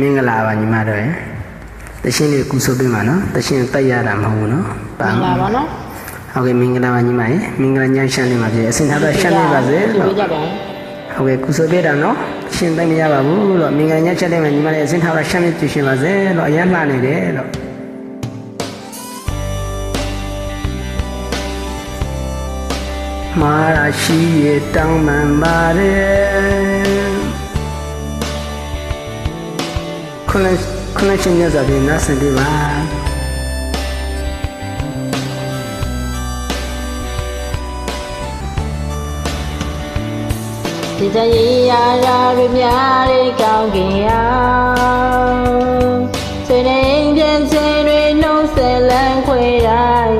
မင်္ဂလာပါညီမတို့ရယ်တရှင်လေးကူဆိုပေးပါနော်တရှင်တက်ရတာမဟုတ်ဘူးနော်မင်္ဂလာပါနော်ဟုတ်ကဲ့မင်္ဂလာပါညီမရယ်မင်္ဂလာညရှမ်းလေးပါပြည့်အစင်ထားတော့ရှမ်းလေးပါစေဒီလို့ပေးကြပါဦးဟုတ်ကဲ့ကူဆိုပေးတာနော်ရှင်သိမရပါဘူးလို့မင်္ဂလာညချက်လေးမှာညီမလေးအစင်ထားတော့ရှမ်းလေးပြည့်ရှင်ပါစေလို့အရင်လှနေတယ်လို့မာရာရှိရတောင်းမှန်ပါတယ် ခုနခုနချင်းမြတ်စွာဘုရားနားဆင်ပြပါဒီကြရေးရာရာတွေများတဲ့ကောင်းကင်အောင်ဆွေနေပြန်ချင်တွေနှုတ်ဆက်လန်းခွေတိုင်း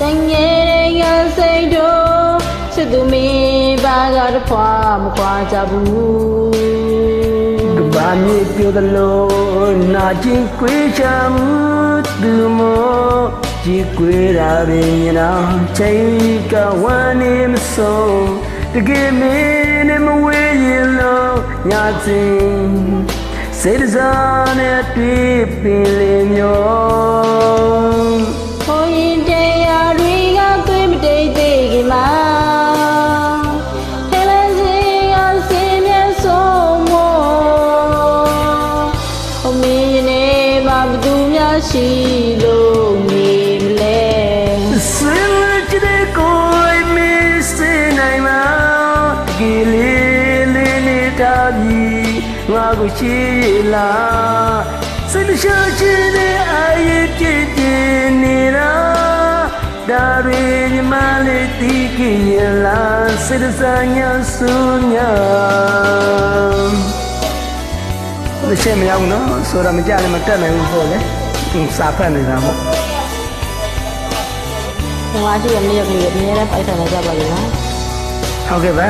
တန်ငယ်တွေကစိတ်တို့ချစ်သူမိပါကတဖွာမခွာကြဘူး ကဘာမြေပြိုသလိုနာကျင်ကွေးချမှုသူမောကြည်ကွေးရာပင်ညနာချိန်ကဝမ်းနေမဆုံးတကယ်မင်းနဲ့မဝေးရင်လို့ညာစဉ်စေတစားနဲ့တွေ့ပင်လေမျော ရှိလို့နေမလဲစင်လက်တဲ့ကိုမစ်စနိုင်မှာကလေးလေးနေတာပြီငါကိုချီလာစိတ်ရှာချင်တဲ့အရေးပြည့်ပြည့်နေတာဒါရီညီမလေးတီးကြည့်လာစိတ်စားညာဆူညာဒီချက်မရဘူးနော်ဆိုတော့မကြလည်းမတက်နိုင်ဘူးပေါ့လေ စာဖတ်နေတာပေါ့။ငါရှိရမရကလေးအများနဲ့ပိုက်ဆံလာကြပါလိမ့်နော်ဟုတ်ကဲ့ပါ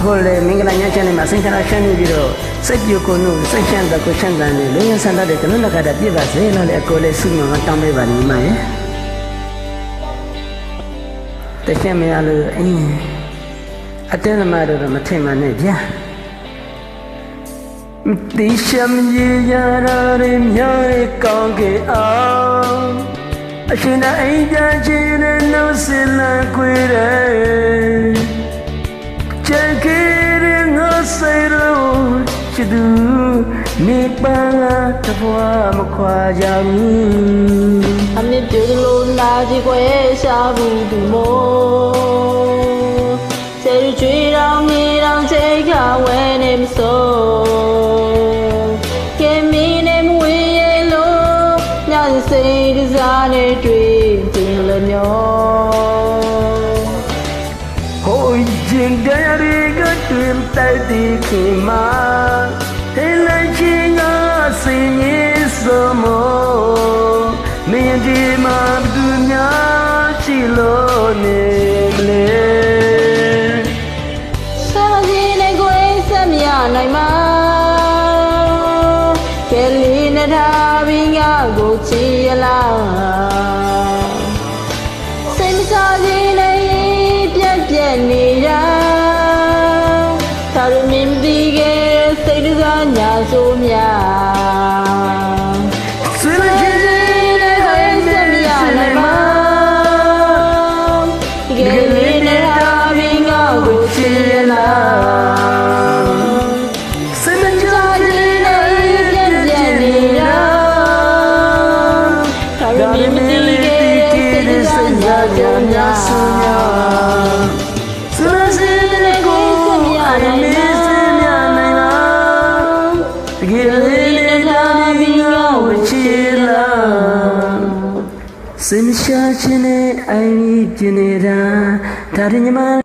ဟိုလေမင်္ဂလာညချမ်းလေးမှာစိတ်ချမ်းသာရှမ်းနေပြီးတော့စိတ်ကြိုကိုနုစိတ်ချမ်းသာကိုချမ်းသာနေလူရင်းဆန္ဒတဲ့ကနုနကတာပြည့်ပါစေလို့လေအကိုလေးဆုညောင်းတောင်းပေးပါနေမှာရဲ့တရှင်းမရလို့အင်းအတဲသမားတို့တော့မထင်မှနဲ့ဗျာ တိရှမ်းကြီးရတာရမြရကောင်းကေအောင်အရှင်သာအိမ်ကြချင်တဲ့နှုတ်ဆ စိတ်တစားနဲ့တွေ့ကျင်လည်းမျောဟိုရင်ကြရီကတွင်တိုက်တီခင်မာဟဲလိုက်ချင်ကစင်ရင်စမောမင်းဒီမှာဘယ်သူများချီလို့နေမလဲဆာစီနေကိုယ်ဆက်မြနိုင်မှာကဲလီနဲ့ ထားပြီးငါကိုချီရလားစိတ်မချစီနေပြက်ပြက်နေတာသာရမင်းဒီကစိတ်တစားညာဆိုမြာ စင်ရှာချင်းနဲ့အိုင်ကျင်နေတာဒါရင်ညီမ